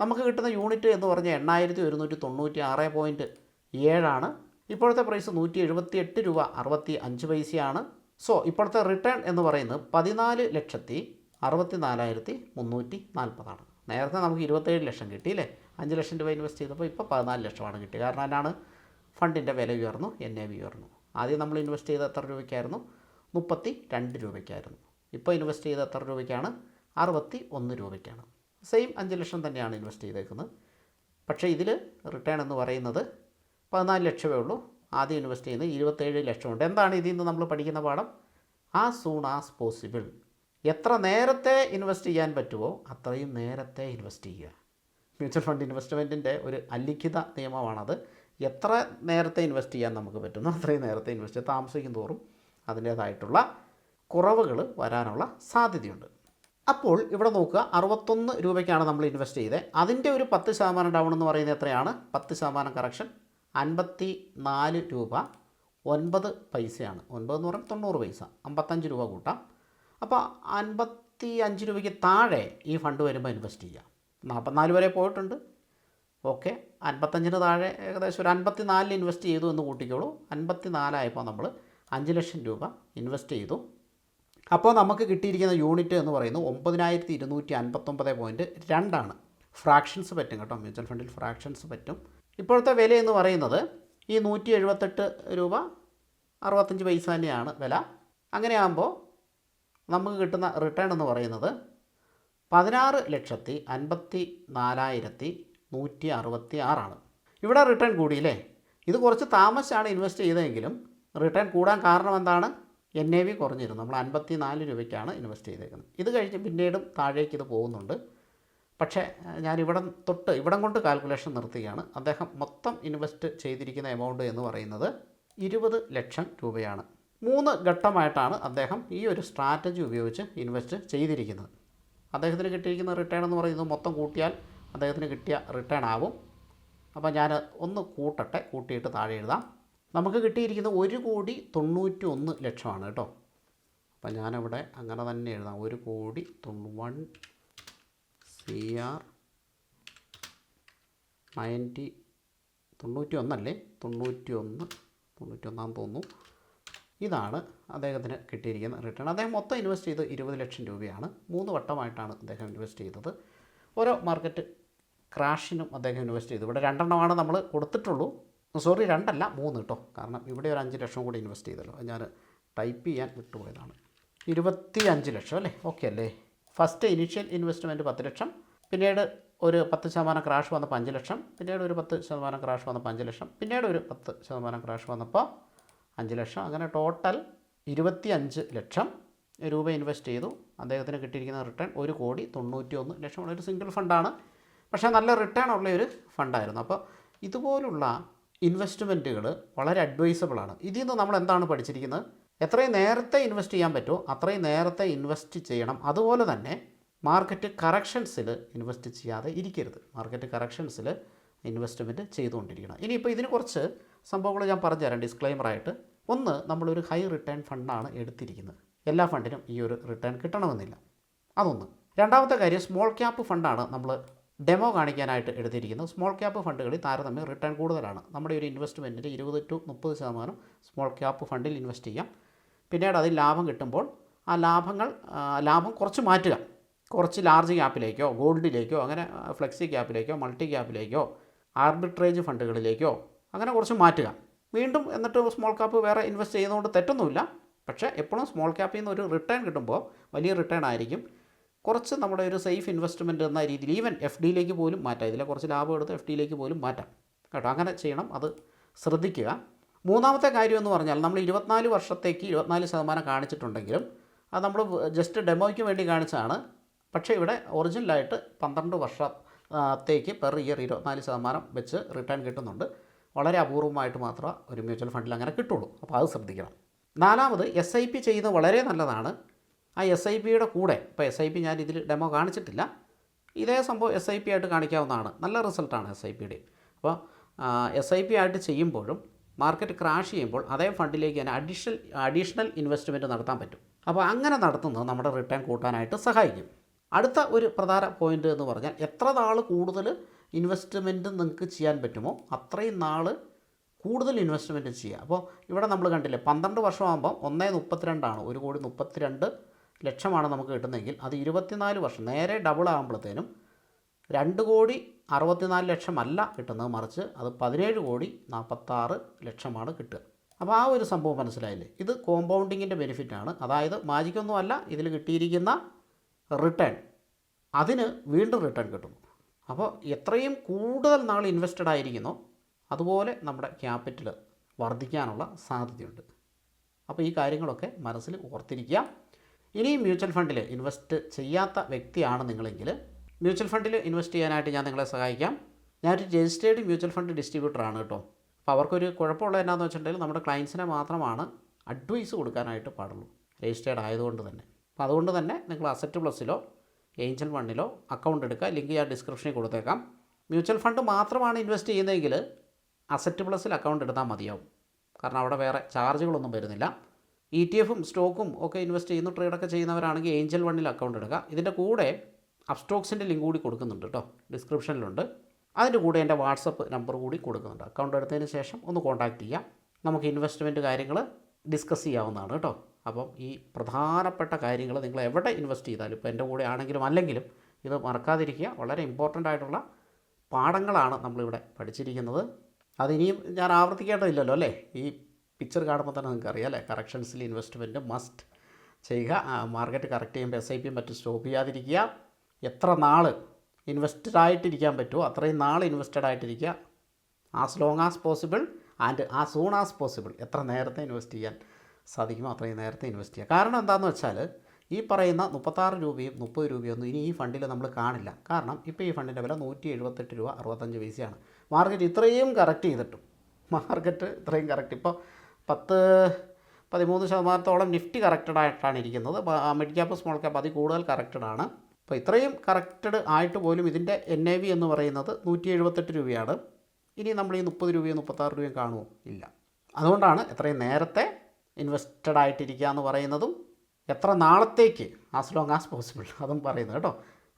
നമുക്ക് കിട്ടുന്ന യൂണിറ്റ് എന്ന് പറഞ്ഞാൽ എണ്ണായിരത്തി ഒരുന്നൂറ്റി തൊണ്ണൂറ്റി ആറ് പോയിന്റ് ഏഴാണ്. ഇപ്പോഴത്തെ പ്രൈസ് നൂറ്റി എഴുപത്തി എട്ട് രൂപ അറുപത്തി അഞ്ച് പൈസയാണ്. സോ ഇപ്പോഴത്തെ റിട്ടേൺ എന്ന് പറയുന്നത് പതിനാല് ലക്ഷത്തി അറുപത്തി നാലായിരത്തി മുന്നൂറ്റി നാൽപ്പതാണ് നേരത്തെ നമുക്ക് ഇരുപത്തേഴ് ലക്ഷം കിട്ടി അല്ലേ? അഞ്ച് ലക്ഷം രൂപ ഇൻവെസ്റ്റ് ചെയ്തപ്പോൾ ഇപ്പോൾ പതിനാല് ലക്ഷമാണ് കിട്ടിയത് കാരണം എന്നാണ്? ഫണ്ടിന്റെ വില ഉയർന്നു എൻ എ ഉയർന്നു. ആദ്യം നമ്മൾ ഇൻവെസ്റ്റ് ചെയ്ത എത്ര രൂപയ്ക്കായിരുന്നു? മുപ്പത്തി രണ്ട് രൂപയ്ക്കായിരുന്നു. ഇപ്പോൾ ഇൻവെസ്റ്റ് ചെയ്ത എത്ര രൂപയ്ക്കാണ്? അറുപത്തി ഒന്ന് രൂപയ്ക്കാണ്. സെയിം അഞ്ച് ലക്ഷം തന്നെയാണ് ഇൻവെസ്റ്റ് ചെയ്തേക്കുന്നത്. പക്ഷേ ഇതിൽ റിട്ടേൺ എന്ന് പറയുന്നത് പതിനാല് ലക്ഷമേ ഉള്ളൂ. ആദ്യം ഇൻവെസ്റ്റ് ചെയ്യുന്നത് ഇരുപത്തേഴ് ലക്ഷമുണ്ട് എന്താണ് ഇതിൽ നിന്ന് നമ്മൾ പഠിക്കുന്ന പാഠം? ആ സൂൺ ആസ് പോസിബിൾ എത്ര നേരത്തെ ഇൻവെസ്റ്റ് ചെയ്യാൻ പറ്റുമോ അത്രയും നേരത്തെ ഇൻവെസ്റ്റ് ചെയ്യുക. മ്യൂച്വൽ ഫണ്ട് ഇൻവെസ്റ്റ്മെന്റിന്റെ ഒരു അലിഖിത നിയമമാണത്. എത്ര നേരത്തെ ഇൻവെസ്റ്റ് ചെയ്യാൻ നമുക്ക് പറ്റുന്നു? അത്രയും നേരത്തെ ഇൻവെസ്റ്റ് താമസിക്കും തോറും അതിന്റേതായിട്ടുള്ള കുറവുകൾ വരാനുള്ള സാധ്യതയുണ്ട്. അപ്പോൾ ഇവിടെ നോക്കുക അറുപത്തൊന്ന് രൂപയ്ക്കാണ് നമ്മൾ ഇൻവെസ്റ്റ് ചെയ്തത് അതിന്റെ ഒരു പത്ത് ശതമാനം ഡൗൺ എന്ന് പറയുന്നത് എത്രയാണ്? പത്ത് ശതമാനം കറക്ഷൻ അൻപത്തി നാല് രൂപ ഒൻപത് പൈസയാണ്. ഒൻപത് എന്ന് പറഞ്ഞാൽ തൊണ്ണൂറ് പൈസ അമ്പത്തഞ്ച് രൂപ കൂട്ടാം. അപ്പോൾ അൻപത്തി അഞ്ച് രൂപയ്ക്ക് താഴെ ഈ ഫണ്ട് വരുമ്പോൾ ഇൻവെസ്റ്റ് ചെയ്യാം. നാൽപ്പത്തിനാല് വരെ പോയിട്ടുണ്ട്. ഓക്കെ അൻപത്തഞ്ചിന് താഴെ ഏകദേശം ഒരു അൻപത്തി നാലിൽ ഇൻവെസ്റ്റ് ചെയ്തു എന്ന് കൂട്ടിക്കോളൂ. അൻപത്തി നാലായപ്പോൾ നമ്മൾ അഞ്ച് ലക്ഷം രൂപ ഇൻവെസ്റ്റ് ചെയ്തു. അപ്പോൾ നമുക്ക് കിട്ടിയിരിക്കുന്ന യൂണിറ്റ് എന്ന് പറയുന്നത് ഒമ്പതിനായിരത്തി ഇരുന്നൂറ്റി അൻപത്തൊമ്പത് പോയിന്റ് രണ്ടാണ്. ഫ്രാക്ഷൻസ് പറ്റും കേട്ടോ. മ്യൂച്വൽ ഫണ്ടിൽ ഫ്രാക്ഷൻസ് പറ്റും. ഇപ്പോഴത്തെ വില എന്ന് പറയുന്നത് ഈ നൂറ്റി എഴുപത്തെട്ട് രൂപ അറുപത്തഞ്ച് പൈസ തന്നെയാണ് വില. അങ്ങനെയാകുമ്പോൾ നമുക്ക് കിട്ടുന്ന റിട്ടേൺ എന്ന് പറയുന്നത് പതിനാറ് ലക്ഷത്തി അൻപത്തി നാലായിരത്തി നൂറ്റി അറുപത്തി ആറാണ് ഇവിടെ റിട്ടേൺ കൂടിയില്ലേ ഇത് കുറച്ച് താമസിച്ചാണ് ഇൻവെസ്റ്റ് ചെയ്തതെങ്കിലും റിട്ടേൺ കൂടാൻ കാരണം എന്താണ്? എൻ എ വി കുറഞ്ഞിരുന്നു. നമ്മൾ അൻപത്തി നാല് രൂപയ്ക്കാണ് ഇൻവെസ്റ്റ് ചെയ്തേക്കുന്നത്. ഇത് കഴിഞ്ഞ് പിന്നീടും താഴേക്ക് ഇത് പോകുന്നുണ്ട്. പക്ഷേ ഞാൻ ഇവിടം തൊട്ട് ഇവിടം കൊണ്ട് കാൽക്കുലേഷൻ നിർത്തുകയാണ്. അദ്ദേഹം മൊത്തം ഇൻവെസ്റ്റ് ചെയ്തിരിക്കുന്ന എമൗണ്ട് എന്ന് പറയുന്നത് ഇരുപത് ലക്ഷം രൂപയാണ്. മൂന്ന് ഘട്ടമായിട്ടാണ് അദ്ദേഹം ഈ ഒരു സ്ട്രാറ്റജി ഉപയോഗിച്ച് ഇൻവെസ്റ്റ് ചെയ്തിരിക്കുന്നത്. അദ്ദേഹത്തിന് കിട്ടിയിരിക്കുന്ന റിട്ടേൺ എന്ന് പറയുന്നത് മൊത്തം കൂട്ടിയാൽ അദ്ദേഹത്തിന് കിട്ടിയ റിട്ടേൺ ആവും. അപ്പോൾ ഞാൻ ഒന്ന് കൂട്ടട്ടെ കൂട്ടിയിട്ട് താഴെ എഴുതാം. നമുക്ക് കിട്ടിയിരിക്കുന്നത് ഒരു കോടി തൊണ്ണൂറ്റി ഒന്ന് ലക്ഷമാണ് കേട്ടോ. അപ്പം ഞാനവിടെ അങ്ങനെ തന്നെ എഴുതാം. ഒരു കോടി തൊണ്ണൂ വൺ സി ആർ നയന്റി തൊണ്ണൂറ്റി ഒന്നല്ലേ തൊണ്ണൂറ്റി ഒന്ന് തൊണ്ണൂറ്റി ഒന്നാന്ന് തോന്നുന്നു. ഇതാണ് അദ്ദേഹത്തിന് കിട്ടിയിരിക്കുന്ന റിട്ടേൺ അദ്ദേഹം മൊത്തം ഇൻവെസ്റ്റ് ചെയ്ത് ഇരുപത് ലക്ഷം രൂപയാണ്. മൂന്ന് വട്ടമായിട്ടാണ് അദ്ദേഹം ഇൻവെസ്റ്റ് ചെയ്തത്. ഓരോ മാർക്കറ്റ് ക്രാഷിനും അദ്ദേഹം ഇൻവെസ്റ്റ് ചെയ്തു. ഇവിടെ രണ്ടെണ്ണമാണ് നമ്മൾ കൊടുത്തിട്ടുള്ളൂ. സോറി രണ്ടല്ല മൂന്ന് കേട്ടോ കാരണം ഇവിടെ ഒരു അഞ്ച് ലക്ഷം കൂടി ഇൻവെസ്റ്റ് ചെയ്തല്ലോ. ഞാൻ ടൈപ്പ് ചെയ്യാൻ വിട്ടുപോയതാണ്. ഇരുപത്തി അഞ്ച് ലക്ഷം അല്ലേ? ഓക്കെ അല്ലേ? ഫസ്റ്റ് ഇനീഷ്യൽ ഇൻവെസ്റ്റ്മെന്റ് പത്ത് ലക്ഷം. പിന്നീട് ഒരു പത്ത് ശതമാനം ക്രാഷ് വന്നപ്പോൾ അഞ്ച് ലക്ഷം. പിന്നീട് ഒരു പത്ത് ശതമാനം ക്രാഷ് വന്നപ്പോൾ അഞ്ച് ലക്ഷം. പിന്നീട് ഒരു പത്ത് ശതമാനം ക്രാഷ് വന്നപ്പോൾ അഞ്ച് ലക്ഷം. അങ്ങനെ ടോട്ടൽ ഇരുപത്തി അഞ്ച് ലക്ഷം രൂപ ഇൻവെസ്റ്റ് ചെയ്തു. അദ്ദേഹത്തിന് കിട്ടിയിരിക്കുന്ന റിട്ടേൺ ഒരു കോടി തൊണ്ണൂറ്റി ഒന്ന് ലക്ഷം. ഒരു സിംഗിൾ ഫണ്ടാണ് പക്ഷേ നല്ല റിട്ടേൺ ഉള്ള ഒരു ഫണ്ടായിരുന്നു അപ്പോൾ ഇതുപോലുള്ള ഇൻവെസ്റ്റ്മെന്റുകൾ വളരെ അഡ്വൈസബിളാണ് ഇതിൽ നിന്ന് നമ്മൾ എന്താണ് പഠിച്ചിരിക്കുന്നത്? എത്രയും നേരത്തെ ഇൻവെസ്റ്റ് ചെയ്യാൻ പറ്റുമോ അത്രയും നേരത്തെ ഇൻവെസ്റ്റ് ചെയ്യണം. അതുപോലെ തന്നെ മാർക്കറ്റ് കറക്ഷൻസിൽ ഇൻവെസ്റ്റ് ചെയ്യാതെ ഇരിക്കരുത്. മാർക്കറ്റ് കറക്ഷൻസിൽ ഇൻവെസ്റ്റ്മെന്റ് ചെയ്തുകൊണ്ടിരിക്കണം. ഇനിയിപ്പോൾ ഇതിന് കുറച്ച് സംഭവങ്ങൾ ഞാൻ പറഞ്ഞുതരാം. ഡിസ്ക്ലൈമറായിട്ട് ഒന്ന് നമ്മളൊരു ഹൈ റിട്ടേൺ ഫണ്ടാണ് എടുത്തിരിക്കുന്നത്. എല്ലാ ഫണ്ടിനും ഈ ഒരു റിട്ടേൺ കിട്ടണമെന്നില്ല. അതൊന്ന്. രണ്ടാമത്തെ കാര്യം സ്മോൾ ക്യാപ്പ് ഫണ്ടാണ് നമ്മൾ ഡെമോ കാണിക്കാനായിട്ട് എടുത്തിരിക്കുന്നത് സ്മോൾ ക്യാപ്പ് ഫണ്ടുകളിൽ താരതമ്യം റിട്ടേൺ കൂടുതലാണ്. നമ്മുടെ ഒരു ഇൻവെസ്റ്റ്മെന്റിൽ ഇരുപത് ടു മുപ്പത് ശതമാനം സ്മോൾ ക്യാപ്പ് ഫണ്ടിൽ ഇൻവെസ്റ്റ് ചെയ്യാം. പിന്നീട് അതിൽ ലാഭം കിട്ടുമ്പോൾ ആ ലാഭങ്ങൾ ലാഭം കുറച്ച് മാറ്റുക. കുറച്ച് ലാർജ് ക്യാപ്പിലേക്കോ ഗോൾഡിലേക്കോ അങ്ങനെ ഫ്ലെക്സി ക്യാപ്പിലേക്കോ മൾട്ടി ക്യാപ്പിലേക്കോ ആർബിട്രേജ് ഫണ്ടുകളിലേക്കോ അങ്ങനെ കുറച്ച് മാറ്റുക. വീണ്ടും എന്നിട്ട് സ്മോൾ ക്യാപ്പ് വേറെ ഇൻവെസ്റ്റ് ചെയ്യുന്നതുകൊണ്ട് തെറ്റൊന്നുമില്ല. പക്ഷേ എപ്പോഴും സ്മോൾ ക്യാപ്പിൽ നിന്ന് ഒരു റിട്ടേൺ കിട്ടുമ്പോൾ വലിയ റിട്ടേൺ ആയിരിക്കും. കുറച്ച് നമ്മുടെ ഒരു സേഫ് ഇൻവെസ്റ്റ്മെന്റ് എന്ന രീതിയിൽ ഈവൻ എഫ് ഡിയിലേക്ക് പോലും മാറ്റാം. ഇതിലെ കുറച്ച് ലാഭം എടുത്ത് എഫ് ഡിയിലേക്ക് പോലും മാറ്റാം. കേട്ടോ? അങ്ങനെ ചെയ്യണം. അത് ശ്രദ്ധിക്കുക. മൂന്നാമത്തെ കാര്യം എന്ന് പറഞ്ഞാൽ നമ്മൾ ഇരുപത്തിനാല് വർഷത്തേക്ക് ഇരുപത്തിനാല് ശതമാനം കാണിച്ചിട്ടുണ്ടെങ്കിലും അത് നമ്മൾ ജസ്റ്റ് ഡെമോയ്ക്ക് വേണ്ടി കാണിച്ചതാണ്. പക്ഷേ ഇവിടെ ഒറിജിനലായിട്ട് പന്ത്രണ്ട് വർഷത്തേക്ക് പെർ ഇയർ ഇരുപത്തിനാല് ശതമാനം വെച്ച് റിട്ടേൺ കിട്ടുന്നുണ്ട്. വളരെ അപൂർവമായിട്ട് മാത്രമേ ഒരു മ്യൂച്വൽ ഫണ്ടിൽ അങ്ങനെ കിട്ടുള്ളൂ. അപ്പോൾ അത് ശ്രദ്ധിക്കണം. നാലാമത് എസ് ഐ പി ചെയ്യുന്നത് വളരെ നല്ലതാണ്. ആ എസ് ഐ പിയുടെ കൂടെ ഇപ്പോൾ എസ് ഐ പി ഞാൻ ഇതിൽ ഡെമോ കാണിച്ചിട്ടില്ല. ഇതേ സംഭവം എസ് ഐ പി ആയിട്ട് കാണിക്കാവുന്നതാണ്. നല്ല റിസൾട്ടാണ് എസ് ഐ പിയുടെ അപ്പോൾ എസ് ഐ പി ആയിട്ട് ചെയ്യുമ്പോഴും മാർക്കറ്റ് ക്രാഷ് ചെയ്യുമ്പോൾ അതേ ഫണ്ടിലേക്ക് തന്നെ അഡീഷണൽ അഡീഷണൽ ഇൻവെസ്റ്റ്മെന്റ് നടത്താൻ പറ്റും. അപ്പോൾ അങ്ങനെ നടത്തുന്നത് നമ്മുടെ റിട്ടേൺ കൂട്ടാനായിട്ട് സഹായിക്കും. അടുത്ത ഒരു പ്രധാന പോയിന്റ് എന്ന് പറഞ്ഞാൽ എത്ര നാൾ കൂടുതൽ ഇൻവെസ്റ്റ്മെന്റ് നിങ്ങൾക്ക് ചെയ്യാൻ പറ്റുമോ അത്രയും നാൾ കൂടുതൽ ഇൻവെസ്റ്റ്മെന്റ് ചെയ്യുക. അപ്പോൾ ഇവിടെ നമ്മൾ കണ്ടില്ലേ പന്ത്രണ്ട് വർഷമാകുമ്പോൾ ഒന്നേ മുപ്പത്തിരണ്ടാണ്. ഒരു കോടി മുപ്പത്തിരണ്ട് ലക്ഷമാണ് നമുക്ക് കിട്ടുന്നതെങ്കിൽ അത് ഇരുപത്തിനാല് വർഷം നേരെ ഡബിൾ ആകുമ്പോഴത്തേനും രണ്ട് കോടി അറുപത്തിനാല് ലക്ഷമല്ല കിട്ടുന്നത് മറിച്ച് അത് പതിനേഴ് കോടി നാൽപ്പത്താറ് ലക്ഷമാണ് കിട്ടുക. അപ്പോൾ ആ ഒരു സംഭവം മനസ്സിലായില്ലേ? ഇത് കോമ്പൗണ്ടിങ്ങിന്റെ ബെനിഫിറ്റാണ് അതായത് മാജിക്കൊന്നുമല്ല ഇതിൽ കിട്ടിയിരിക്കുന്ന റിട്ടേൺ അതിന് വീണ്ടും റിട്ടേൺ കിട്ടുന്നു. അപ്പോൾ എത്രയും കൂടുതൽ നാൾ ഇൻവെസ്റ്റഡ് ആയിരിക്കുന്നോ അതുപോലെ നമ്മുടെ ക്യാപിറ്റൽ വർദ്ധിക്കാനുള്ള സാധ്യതയുണ്ട്. അപ്പോൾ ഈ കാര്യങ്ങളൊക്കെ മനസ്സിൽ ഓർത്തിരിക്കുക. ഇനി മ്യൂച്വൽ ഫണ്ടിൽ ഇൻവെസ്റ്റ് ചെയ്യാത്ത വ്യക്തിയാണ് നിങ്ങളെങ്കിൽ മ്യൂച്വൽ ഫണ്ടിൽ ഇൻവെസ്റ്റ് ചെയ്യാനായിട്ട് ഞാൻ നിങ്ങളെ സഹായിക്കാം. ഞാനൊരു രജിസ്റ്റേർഡ് മ്യൂച്വൽ ഫണ്ട് ഡിസ്ട്രിബ്യൂട്ടറാണ് കേട്ടോ. അപ്പോൾ അവർക്കൊരു കുഴപ്പമുള്ള എന്നാന്ന് വെച്ചിട്ടുണ്ടെങ്കിൽ നമ്മുടെ ക്ലയൻസിനെ മാത്രമാണ് അഡ്വൈസ് കൊടുക്കാനായിട്ട് പാടുള്ളൂ. രജിസ്റ്റേർഡ് ആയതുകൊണ്ട് തന്നെ. അപ്പോൾ അതുകൊണ്ട് തന്നെ നിങ്ങൾ അസറ്റ് പ്ലസ്സിലോ ഏഞ്ചൽ ഫണ്ടിലോ അക്കൗണ്ട് എടുക്കുക. ലിങ്ക് ഞാൻ ഡിസ്ക്രിപ്ഷനിൽ കൊടുത്തേക്കാം. മ്യൂച്വൽ ഫണ്ട് മാത്രമാണ് ഇൻവെസ്റ്റ് ചെയ്യുന്നതെങ്കിൽ അസറ്റ് പ്ലസ്സിൽ അക്കൗണ്ട് എടുത്താൽ മതിയാവും. കാരണം അവിടെ വേറെ ചാർജുകളൊന്നും വരുന്നില്ല. ഇ ടി എഫും സ്റ്റോക്കും ഒക്കെ ഇൻവെസ്റ്റ് ചെയ്യുന്ന ട്രേഡൊക്കെ ചെയ്യുന്നവരാണെങ്കിൽ ഏഞ്ചൽ വണ്ണിൽ അക്കൗണ്ട് എടുക്കുക. ഇതിന്റെ കൂടെ അപ്സ്റ്റോക്സിന്റെ ലിങ്ക് കൂടി കൊടുക്കുന്നുണ്ട് കേട്ടോ ഡിസ്ക്രിപ്ഷനിലുണ്ട് അതിന്റെ കൂടെ എന്റെ വാട്സപ്പ് നമ്പർ കൂടി കൊടുക്കുന്നുണ്ട്. അക്കൗണ്ട് എടുത്തതിന് ശേഷം ഒന്ന് കോൺടാക്റ്റ് ചെയ്യാം. നമുക്ക് ഇൻവെസ്റ്റ്മെന്റ് കാര്യങ്ങൾ ഡിസ്കസ് ചെയ്യാവുന്നതാണ് കേട്ടോ അപ്പം ഈ പ്രധാനപ്പെട്ട കാര്യങ്ങൾ നിങ്ങൾ എവിടെ ഇൻവെസ്റ്റ് ചെയ്താലും ഇപ്പോൾ എന്റെ കൂടെ ആണെങ്കിലും അല്ലെങ്കിലും ഇത് മറക്കാതിരിക്കുക. വളരെ ഇമ്പോർട്ടന്റ് ആയിട്ടുള്ള പാഠങ്ങളാണ് നമ്മളിവിടെ പഠിച്ചിരിക്കുന്നത്. അതിനിയും ഞാൻ ആവർത്തിക്കേണ്ടതില്ലല്ലോ അല്ലേ? ഈ പിക്ചർ കാണുമ്പോൾ തന്നെ നിങ്ങൾക്ക് അറിയാം അല്ലേ? കറക്ഷൻസിൽ ഇൻവെസ്റ്റ്മെന്റ് മസ്റ്റ് ചെയ്യുക. മാർക്കറ്റ് കറക്റ്റ് ചെയ്യുമ്പോൾ എസ് ഐ പിയും മറ്റും സ്റ്റോപ്പ് ചെയ്യാതിരിക്കുക. എത്ര നാൾ ഇൻവെസ്റ്റഡ് ആയിട്ടിരിക്കാൻ പറ്റുമോ? അത്രയും നാൾ ഇൻവെസ്റ്റഡ് ആയിട്ടിരിക്കുക. As long as possible and ആ സൂൺ ആസ് പോസിബിൾ എത്ര നേരത്തെ ഇൻവെസ്റ്റ് ചെയ്യാൻ സാധിക്കുമോ? അത്രയും നേരത്തെ ഇൻവെസ്റ്റ് ചെയ്യുക കാരണം എന്താണെന്ന് വെച്ചാൽ ഈ പറയുന്ന മുപ്പത്താറ് രൂപയും മുപ്പത് ഒന്നും ഇനി ഈ ഫണ്ടിൽ നമ്മൾ കാണില്ല. കാരണം ഇപ്പോൾ ഈ ഫണ്ടിന്റെ വില നൂറ്റി എഴുപത്തെട്ട് രൂപ അറുപത്തഞ്ച് പൈസയാണ്. മാർക്കറ്റ് ഇത്രയും കറക്റ്റ് ചെയ്തിട്ടും. മാർക്കറ്റ് ഇത്രയും കറക്റ്റ് ഇപ്പോൾ പത്ത് പതിമൂന്ന് ശതമാനത്തോളം നിഫ്റ്റി കറക്റ്റഡ് ആയിട്ടാണ് ഇരിക്കുന്നത്. മിഡ് ക്യാപ്പ് സ്മോൾ ക്യാപ്പ് അതിൽ കൂടുതൽ കറക്റ്റഡ് ആണ്. അപ്പോൾ ഇത്രയും കറക്റ്റഡ് ആയിട്ട് പോലും ഇതിന്റെ എൻ എ വി എന്ന് പറയുന്നത് നൂറ്റി എഴുപത്തെട്ട് രൂപയാണ്. ഇനി നമ്മൾ ഈ മുപ്പത് രൂപയും മുപ്പത്താറ് രൂപയും കാണുമോ? ഇല്ല. അതുകൊണ്ടാണ് എത്രയും നേരത്തെ ഇൻവെസ്റ്റഡ് ആയിട്ടിരിക്കുക എന്ന് പറയുന്നതും എത്ര നാളത്തേക്ക് ആസ് ലോങ് ആസ് പോസിബിൾ അതും പറയുന്നത് കേട്ടോ.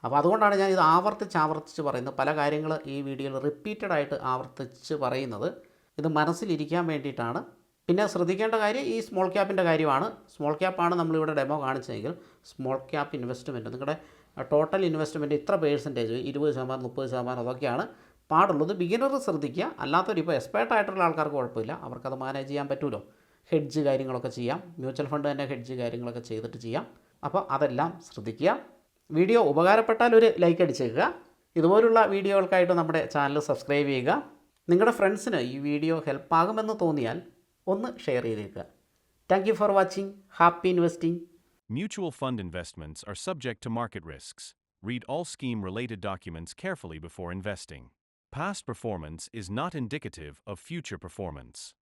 അപ്പോൾ അതുകൊണ്ടാണ് ഞാൻ ഇത് ആവർത്തിച്ച് ആവർത്തിച്ച് പറയുന്നത്. പല കാര്യങ്ങൾ ഈ വീഡിയോയിൽ റിപ്പീറ്റഡ് ആയിട്ട് ആവർത്തിച്ച് പറയുന്നത്. ഇത് മനസ്സിലിരിക്കാൻ വേണ്ടിയിട്ടാണ്. പിന്നെ ശ്രദ്ധിക്കേണ്ട കാര്യം ഈ സ്മോൾ ക്യാപ്പിന്റെ കാര്യമാണ്. സ്മോൾ ക്യാപ്പാണ് നമ്മളിവിടെ ഡെമോ കാണിച്ചതെങ്കിൽ സ്മോൾ ക്യാപ്പ് ഇൻവെസ്റ്റ്മെന്റ് നിങ്ങളുടെ ടോട്ടൽ ഇൻവെസ്റ്റ്മെന്റ് ഇത്ര പേഴ്സന്റേജ് ഇരുപത് ശതമാനം മുപ്പത് ശതമാനം അതൊക്കെയാണ് പാടുള്ളത്. ബിഗിനർ ശ്രദ്ധിക്കുക. അല്ലാത്തവർ ഇപ്പോൾ എക്സ്പേർട്ട് ആയിട്ടുള്ള ആൾക്കാർക്ക് കുഴപ്പമില്ല. അവർക്കത് മാനേജ് ചെയ്യാൻ പറ്റുമല്ലോ ഹെഡ്ജ് കാര്യങ്ങളൊക്കെ ചെയ്യാം. മ്യൂച്വൽ ഫണ്ട് തന്നെ ഹെഡ്ജ് കാര്യങ്ങളൊക്കെ ചെയ്തിട്ട് ചെയ്യാം. അപ്പോൾ അതെല്ലാം ശ്രദ്ധിക്കുക. വീഡിയോ ഉപകാരപ്പെട്ടാൽ ഒരു ലൈക്ക് അടിച്ചേക്കുക. ഇതുപോലുള്ള വീഡിയോകൾക്കായിട്ട് നമ്മുടെ ചാനൽ സബ്സ്ക്രൈബ് ചെയ്യുക. നിങ്ങളുടെ ഫ്രണ്ട്സിന് ഈ വീഡിയോ ഹെൽപ്പാകുമെന്ന് തോന്നിയാൽ ഒന്ന് ഷെയർ ചെയ്തേക്കുക thank you for watching happy investing Mutual fund investments are subject to market risks. Read all scheme related documents carefully before investing. Past performance is not indicative of future performance.